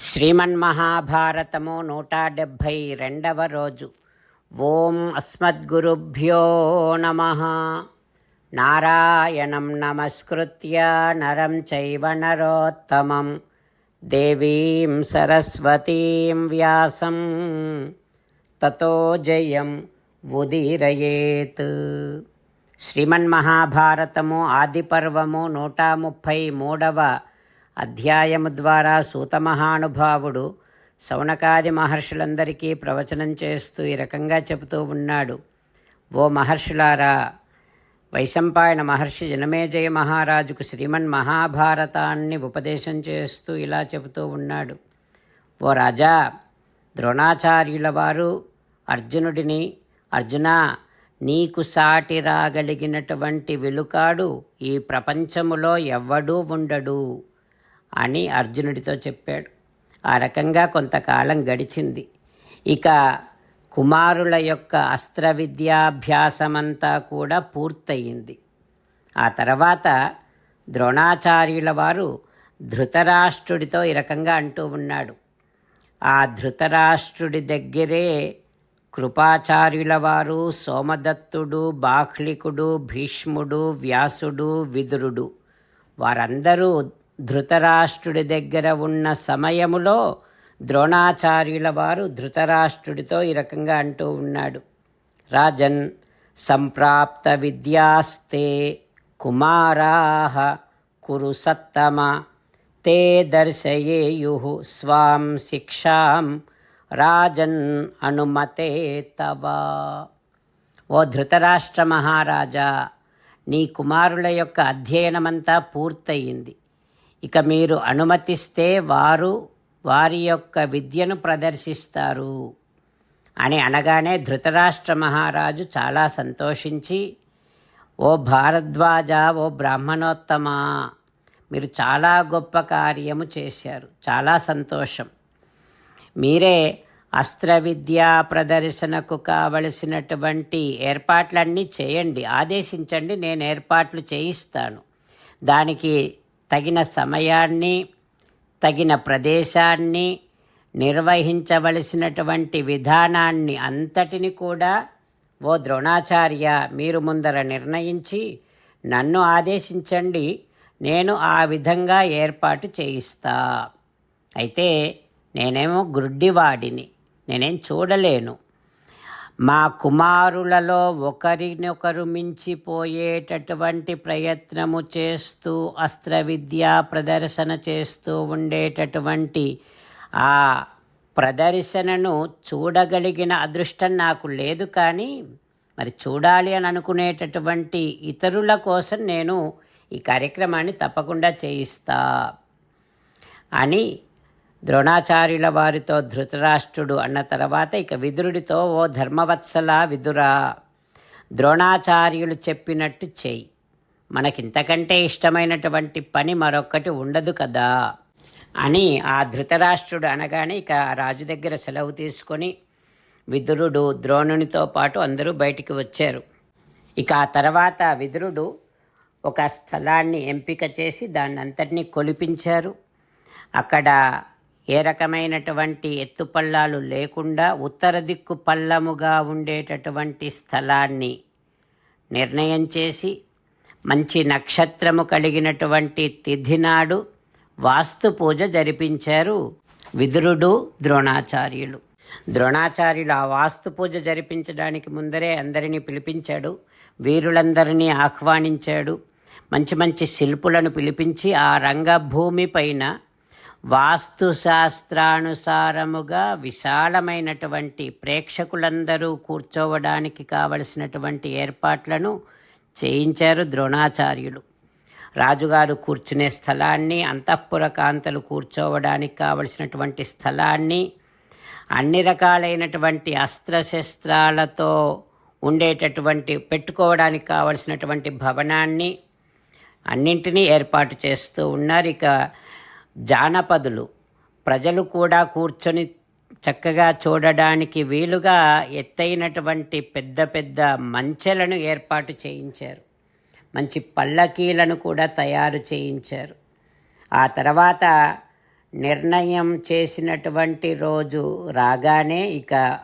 శ్రీమన్మహాభారతము నూట డెబ్భై రెండవ రోజు. ఓం అస్మద్గురుభ్యో నమ. నారాయణం నమస్కృత్య నరం చైవ నరోత్తమం. దేవీం సరస్వతీం వ్యాసం. తతో జయం ఉదీరయేత్. శ్రీమన్మహాభారతము ఆదిపర్వము నూట ముప్పై మూడవ అధ్యాయము ద్వారా సూతమహానుభావుడు శౌనకాది మహర్షులందరికీ ప్రవచనం చేస్తూ ఈ రకంగా చెబుతూ ఉన్నాడు. ఓ మహర్షులారా వైశంపాయన మహర్షి జనమేజయ మహారాజుకు శ్రీమన్ మహాభారతాన్ని ఉపదేశం చేస్తూ ఇలా చెబుతూ ఉన్నాడు. ఓ రాజా ద్రోణాచార్యుల వారు అర్జునుడిని అర్జున నీకు సాటి రాగలిగినటువంటి వెలుకాడు ఈ ప్రపంచములో ఎవ్వడూ ఉండడు. అని అర్జునుడితో చెప్పాడు. ఆ రకంగా కొంతకాలం గడిచింది. ఇక కుమారుల యొక్క అస్త్ర విద్యాభ్యాసమంతా కూడా పూర్తయింది. ఆ తర్వాత ద్రోణాచార్యుల వారు ధృతరాష్ట్రుడితో ఈ రకంగా అంటూ ఉన్నాడు. ఆ ధృతరాష్ట్రుడి దగ్గరే కృపాచార్యుల వారు సోమదత్తుడు బాహ్లికుడు భీష్ముడు వ్యాసుడు విదురుడు వారందరూ ధృతరాష్ట్రుడి దగ్గర ఉన్న సమయములో ద్రోణాచార్యుల వారు ధృతరాష్ట్రుడితో ఈ రకంగా అంటూ ఉన్నాడు. రాజన్ సంప్రాప్త విద్యాస్తే కుమారాహ కురు సత్తమ తే దర్శయేయు స్వాం శిక్షాం రాజన్ అనుమతే తవ. ఓ ధృతరాష్ట్ర మహారాజా నీ కుమారుల యొక్క అధ్యయనమంతా పూర్తయింది. ఇక మీరు అనుమతిస్తే వారు వారి యొక్క విద్యను ప్రదర్శిస్తారు. అని అనగానే ధృతరాష్ట్ర మహారాజు చాలా సంతోషించి ఓ భారద్వాజ ఓ బ్రాహ్మణోత్తమ మీరు చాలా గొప్ప కార్యము చేశారు చాలా సంతోషం. మీరే అస్త్ర విద్యా ప్రదర్శనకు కావలసినటువంటి ఏర్పాట్లన్నీ చేయండి ఆదేశించండి నేను ఏర్పాట్లు చేయిస్తాను. దానికి తగిన సమయాన్ని తగిన ప్రదేశాన్ని నిర్వహించవలసినటువంటి విధానాన్ని అంతటిని కూడా ఓ ద్రోణాచార్య మీరు ముందర నిర్ణయించి నన్ను ఆదేశించండి. నేను ఆ విధంగా ఏర్పాటు చేయిస్తా. అయితే నేనేమో గుడ్డివాడిని. నేనేం చూడలేను. మా కుమారులలో ఒకరినొకరు మించిపోయేటటువంటి ప్రయత్నము చేస్తూ అస్త్రవిద్యా ప్రదర్శన చేస్తూ ఉండేటటువంటి ఆ ప్రదర్శనను చూడగలిగిన అదృష్టం నాకు లేదు కానీ మరి చూడాలి అని అనుకునేటటువంటి ఇతరుల కోసం నేను ఈ కార్యక్రమాన్ని తప్పకుండా చేయిస్తా అని ద్రోణాచార్యుల వారితో ధృతరాష్ట్రుడు అన్న తర్వాత ఇక విదురుడితో ఓ ధర్మవత్సల విదురా. ద్రోణాచార్యులు చెప్పినట్టు చెయ్యి. మనకింతకంటే ఇష్టమైనటువంటి పని మరొక్కటి ఉండదు కదా. అని ఆ ధృతరాష్ట్రుడు అనగానే ఇక రాజు దగ్గర సెలవు తీసుకొని విదురుడు ద్రోణునితో పాటు అందరూ బయటికి వచ్చారు. ఇక ఆ తర్వాత విదురుడు ఒక స్థలాన్ని ఎంపిక చేసి దాన్ని అంతటినీ కొలిపించారు. అక్కడ ఏ రకమైనటువంటి ఎత్తుపల్లాలు లేకుండా ఉత్తర దిక్కు పల్లముగా ఉండేటటువంటి స్థలాన్ని నిర్ణయం చేసి మంచి నక్షత్రము కలిగినటువంటి తిథి నాడు వాస్తు పూజ జరిపించారు విదురుడు ద్రోణాచార్యులు. ద్రోణాచార్యులు ఆ వాస్తు పూజ జరిపించడానికి ముందరే అందరినీ పిలిపించాడు వీరులందరినీ ఆహ్వానించాడు మంచి మంచి శిల్పులను పిలిపించి ఆ రంగభూమి పైన వాస్తుశాస్త్రానుసారముగా విశాలమైనటువంటి ప్రేక్షకులందరూ కూర్చోవడానికి కావలసినటువంటి ఏర్పాట్లను చేయించారు ద్రోణాచార్యులు. రాజుగారు కూర్చునే స్థలాన్ని అంతఃపుర కాంతలు కూర్చోవడానికి కావలసినటువంటి స్థలాన్ని అన్ని రకాలైనటువంటి అస్త్రశస్త్రాలతో ఉండేటటువంటి పెట్టుకోవడానికి కావలసినటువంటి భవనాన్ని అన్నింటినీ ఏర్పాటు చేస్తూ ఉన్నారు. ఇక జానపదులు. ప్రజలు కూడా కూర్చొని చక్కగా చూడడానికి వీలుగా ఎత్తైనటువంటి పెద్ద పెద్ద మంచెలను ఏర్పాటు చేయించారు. మంచి పల్లకీలను కూడా తయారు చేయించారు. ఆ తర్వాత నిర్ణయం చేసినటువంటి రోజు రాగానే ఇక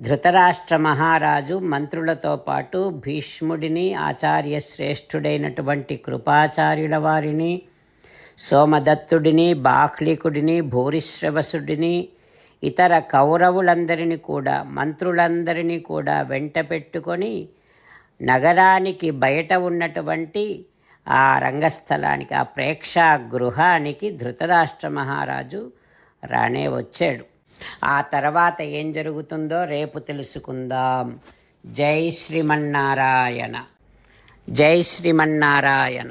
ధృతరాష్ట్ర మహారాజు మంత్రులతో పాటు భీష్ముడిని ఆచార్య శ్రేష్ఠుడైనటువంటి కృపాచార్యుల వారిని సోమదత్తుడిని బాహ్లికుడిని భూరిశ్రవసుడిని ఇతర కౌరవులందరినీ కూడా మంత్రులందరినీ కూడా వెంట పెట్టుకొని నగరానికి బయట ఉన్నటువంటి ఆ రంగస్థలానికి ఆ ప్రేక్షాగృహానికి ధృతరాష్ట్ర మహారాజు రానే వచ్చాడు. ఆ తర్వాత ఏం జరుగుతుందో రేపు తెలుసుకుందాం. జై శ్రీమన్నారాయణ. జై శ్రీమన్నారాయణ.